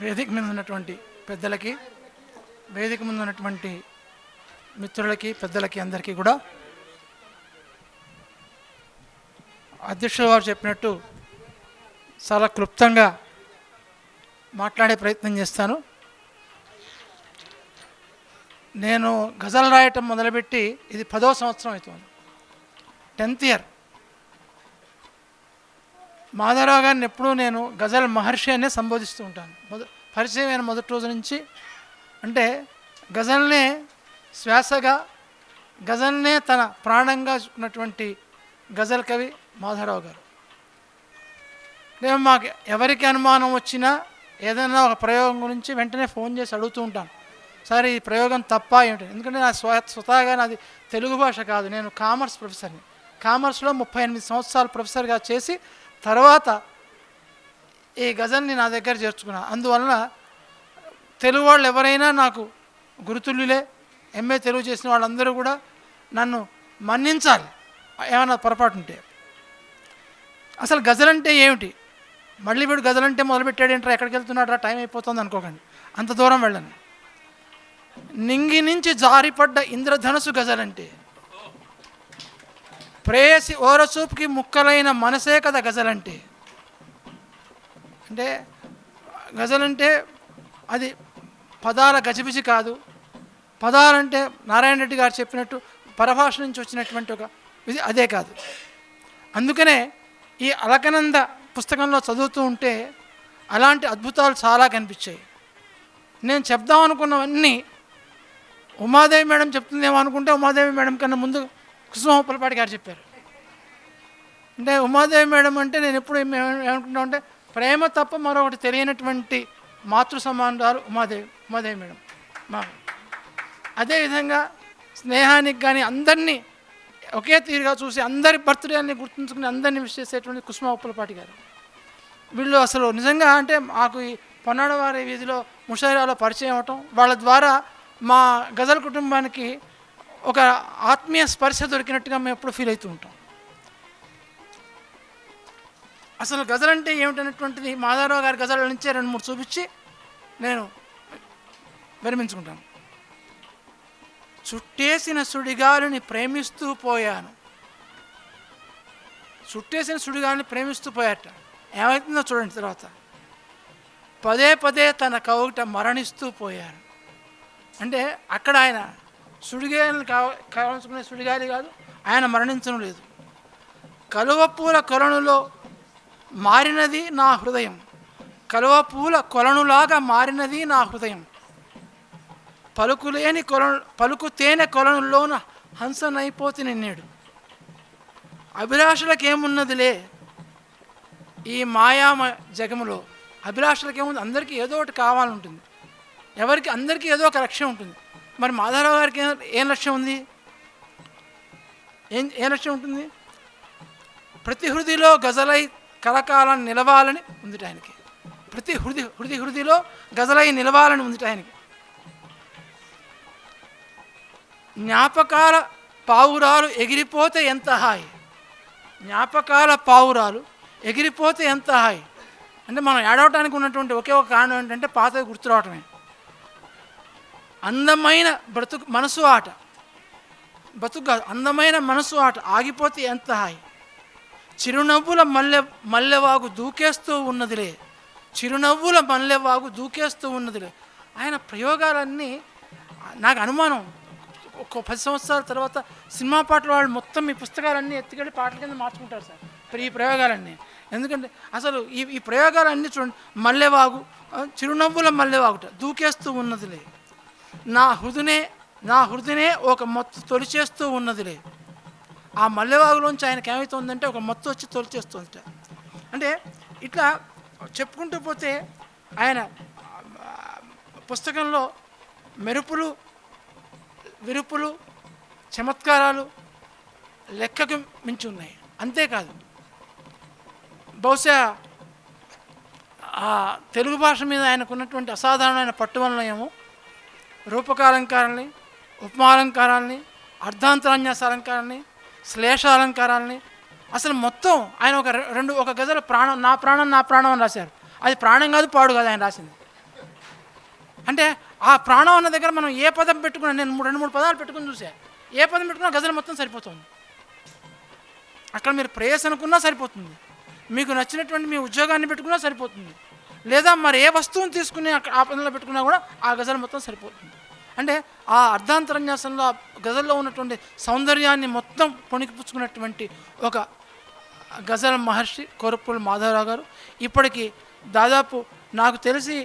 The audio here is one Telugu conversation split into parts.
వేదిక మీద ఉన్నటువంటి పెద్దలకి వేదిక ముందు ఉన్నటువంటి మిత్రులకి పెద్దలకి అందరికీ కూడా అధ్యక్షుల వారు చెప్పినట్టు చాలా క్లుప్తంగా మాట్లాడే ప్రయత్నం చేస్తాను. నేను గజల్ రాయటం మొదలుపెట్టి ఇది పదో సంవత్సరం అవుతుంది. Tenth year. మాధవరావు గారిని ఎప్పుడూ నేను గజల్ మహర్షి అనే సంబోధిస్తూ ఉంటాను. మొద పరిచయం అయిన మొదటి రోజు నుంచి అంటే గజల్నే శ్వాసగా గజల్నే తన ప్రాణంగా ఉన్నటువంటి గజల్ కవి మాధవరావు గారు. నేను మాకు ఎవరికి అనుమానం వచ్చినా ఏదైనా ఒక ప్రయోగం గురించి వెంటనే ఫోన్ చేసి అడుగుతూ ఉంటాను. సార్ ఈ ప్రయోగం తప్ప ఏమిటి? ఎందుకంటే నా స్వ స్వతహాగా నాది తెలుగు భాష కాదు. నేను కామర్స్ ప్రొఫెసర్ని. కామర్స్లో ముప్పై ఎనిమిది సంవత్సరాలు ప్రొఫెసర్గా చేసి తర్వాత ఈ గజల్ని నా దగ్గర చేర్చుకున్నా. అందువలన తెలుగు వాళ్ళు ఎవరైనా నాకు గురుతుల్యులే ఎంఏ తెలుగు చేసిన వాళ్ళందరూ కూడా నన్ను మన్నించాలి. ఏమైనా పొరపాటు ఉంటే అసలు గజల్ అంటే ఏమిటి? మళ్ళీ వీడు గజలంటే మొదలుపెట్టాడేంట్రా ఎక్కడికి వెళ్తున్నాడు రా టైం అయిపోతుంది అనుకోకండి. అంత దూరం వెళ్ళను నింగి నుంచి జారిపడ్డ ఇంద్రధనుసు గజలంటే. ప్రేయసి ఓరచూపుకి ముక్కలైన మనసే కదా గజలంటే. అంటే గజలంటే అది పదాల గజిబిజి కాదు. పదాలంటే నారాయణ రెడ్డి గారు చెప్పినట్టు పరభాష నుంచి వచ్చినటువంటి ఒక ఇది అదే కాదు. అందుకనే ఈ అలకనంద పుస్తకంలో చదువుతూ ఉంటే అలాంటి అద్భుతాలు చాలా కనిపించాయి. నేను చెప్దాం అనుకున్నవన్నీ ఉమాదేవి మేడం చెప్తుందేమో అనుకుంటే ఉమాదేవి మేడం కన్నా ముందు కుసుమోపలపాటి గారు చెప్పారు. అంటే ఉమాదేవి మేడం అంటే నేను ఎప్పుడు ఏం- ఏమనుకుంటా అంటే ప్రేమ తప్ప మరొకటి తెలియనటువంటి మాతృ సమానురాలు ఉమాదేవి ఉమాదేవి మేడం. మా అదేవిధంగా స్నేహానికి కానీ అందరినీ ఒకే తీరుగా చూసి అందరి బర్త్డేని గుర్తుంచుకుని అందరినీ విష్ చేసేటువంటి కుసుమ ఉప్పలపాటి గారు. వీళ్ళు అసలు నిజంగా అంటే మాకు ఈ పొన్నాడవారి వీధిలో ముషాయిరాలో పరిచయం అవటం వాళ్ళ ద్వారా మా గజల్ కుటుంబానికి ఒక ఆత్మీయ స్పర్శ దొరికినట్టుగా మేము ఎప్పుడు ఫీల్ అవుతూ ఉంటాం. అసలు గజల్ అంటే ఏమిటనేటువంటిది మాధవరావు గారి గజల నుంచే రెండు మూడు చూపించి నేను విరమించుకుంటాను. చుట్టేసిన సుడిగాలిని ప్రేమిస్తూ పోయాను. చుట్టేసిన సుడిగాలిని ప్రేమిస్తూ పోయాట. ఏమవుతుందో చూడండి తర్వాత. పదే పదే తన కవుట మరణిస్తూ పోయాను అంటే అక్కడ ఆయన సుడిగాయలు కావ కావాల్సుకునే సుడిగాలి కాదు ఆయన మరణించడం లేదు. కలువ పూల కొలనులో మారినది నా హృదయం. కలువ పూల కొలనులాగా మారినది నా హృదయం. పలుకులేని కొలను పలుకు తేనె కొలనులోన హంసనైపోతి నిన్నేడు. అభిలాషలకేమున్నదిలే ఈ మాయామ జగములో? అభిలాషలకేముంది? అందరికీ ఏదో ఒకటి కావాలంటుంది. ఎవరికి? అందరికీ ఏదో ఒక లక్ష్యం ఉంటుంది. మరి మాధవరావు గారికి ఏం- లక్ష్యం ఉంది? ఏం ఏ లక్ష్యం ఉంటుంది? ప్రతి హృదిలో గజలై కలకాలం నిలవాలని ఉంది ఆయనకి. ప్రతి హృది హృది హృదిలో గజలై నిలవాలని ఉంది ఆయనకి. జ్ఞాపకాల పావురాలు ఎగిరిపోతే ఎంత హాయి? జ్ఞాపకాల పావురాలు ఎగిరిపోతే ఎంత హాయి? అంటే మనం ఏడవటానికి ఉన్నటువంటి ఒకే ఒక కారణం ఏంటంటే పాతవి గుర్తు రావటమే అందమైన బ్రతుకు మనసు ఆట. బ్రతుకు కాదు అందమైన మనసు ఆట. ఆగిపోతే ఎంత హాయి? చిరునవ్వుల మల్లె మల్లెవాగు దూకేస్తూ ఉన్నదిలే. చిరునవ్వుల మల్లెవాగు దూకేస్తూ ఉన్నదిలే. ఆయన ప్రయోగాలన్నీ నాకు అనుమానం. ఒక పది సంవత్సరాల తర్వాత సినిమా పాటల వాళ్ళు మొత్తం ఈ పుస్తకాలన్నీ ఎత్తుకెళ్ళి పాటల కింద మార్చుకుంటారు సార్. ఇప్పుడు ఈ ప్రయోగాలన్నీ. ఎందుకంటే అసలు ఈ ఈ ప్రయోగాలన్నీ చూడండి మల్లెవాగు చిరునవ్వుల మల్లెవాగుట దూకేస్తూ ఉన్నదిలే. నా హృదయనే నా హృదయనే ఒక మత్తు తొలిచేస్తూ ఉన్నదిలే. ఆ మల్లెవాగులోంచి ఆయనకి ఏమవుతుందంటే ఒక మత్తు వచ్చి తొలిచేస్తుందట. అంటే ఇట్లా చెప్పుకుంటూ పోతే ఆయన పుస్తకంలో మెరుపులు విరుపులు చమత్కారాలు లెక్కకు మించి ఉన్నాయి. అంతేకాదు బహుశా తెలుగు భాష మీద ఆయనకున్నటువంటి అసాధారణమైన పట్టు వలన ఏమో రూపకాలంకారాలని ఉపమాలంకారాలని అర్ధాంతరాన్యాస అలంకారాన్ని శ్లేష అలంకారాలని అసలు మొత్తం ఆయన ఒక రె- రెండు ఒక గజల ప్రాణం నా ప్రాణం నా ప్రాణం అని రాశారు. అది ప్రాణం కాదు పాడు కాదు ఆయన రాసింది. అంటే ఆ ప్రాణం అన్న దగ్గర మనం ఏ పదం పెట్టుకున్నా నేను మూడు- రెండు మూడు పదాలు పెట్టుకుని చూసా. ఏ పదం పెట్టుకున్నా గజలు మొత్తం సరిపోతుంది. అక్కడ మీరు ప్రేయస్ అనుకున్నా సరిపోతుంది. మీకు నచ్చినటువంటి మీ ఉద్యోగాన్ని పెట్టుకున్నా సరిపోతుంది. లేదా మరి ఏ వస్తువును తీసుకుని అక్కడ ఆ పనులు పెట్టుకున్నా కూడా ఆ గజల్ మొత్తం సరిపోతుంది. అంటే ఆ అర్ధాంతరన్యాసంలో ఆ గజల్లో ఉన్నటువంటి సౌందర్యాన్ని మొత్తం పొణికిపుచ్చుకున్నటువంటి ఒక గజల్ మహర్షి కోరపూడి మాధవరావు గారు ఇప్పటికి దాదాపు నాకు తెలిసి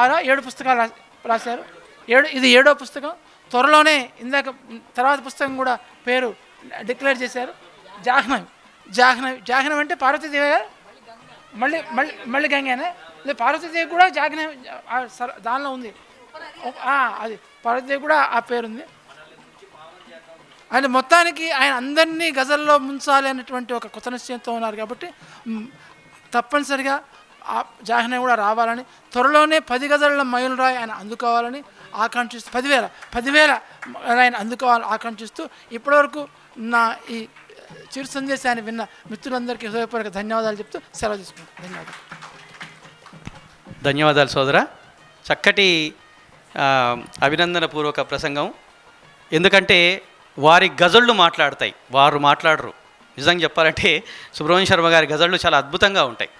ఆరా ఏడు పుస్తకాలు రాశారు. ఏడు ఇది ఏడో పుస్తకం. త్వరలోనే ఇందాక తర్వాత పుస్తకం కూడా పేరు డిక్లేర్ చేశారు. జాహ్నవి జాహ్నవి జాహ్నవి అంటే పార్వతీదేవి గారు? మళ్ళీ మళ్ళీ మళ్ళీ గంగేనే? లేదు పార్వతీదేవి కూడా జాగ్న దానిలో ఉంది. అది పార్వతీదేవి కూడా ఆ పేరుంది. ఆయన మొత్తానికి ఆయన అందరినీ గజల్లో ముంచాలి అనేటువంటి ఒక కొత్త నిశ్చయంతో ఉన్నారు కాబట్టి తప్పనిసరిగా ఆ జాహ్నవి కూడా రావాలని త్వరలోనే పది గజల మయూలరాయ్ ఆయన అందుకోవాలని ఆకాంక్షిస్తూ పదివేల పదివేల ఆయన అందుకోవాలని ఆకాంక్షిస్తూ ఇప్పటివరకు నా ఈ చిరు సందేశాన్ని విన్న మిత్రులందరికీ హృదయపూర్వక ధన్యవాదాలు చెప్తూ సెలవు తీసుకుంటాను ధన్యవాదాలు. ధన్యవాదాలు సోదర. చక్కటి అభినందనపూర్వక ప్రసంగం. ఎందుకంటే వారి గజళ్ళు మాట్లాడతాయి. వారు మాట్లాడరు. నిజంగా చెప్పాలంటే సుబ్రహ్మణ్య శర్మ గారి గజళ్ళు చాలా అద్భుతంగా ఉంటాయి.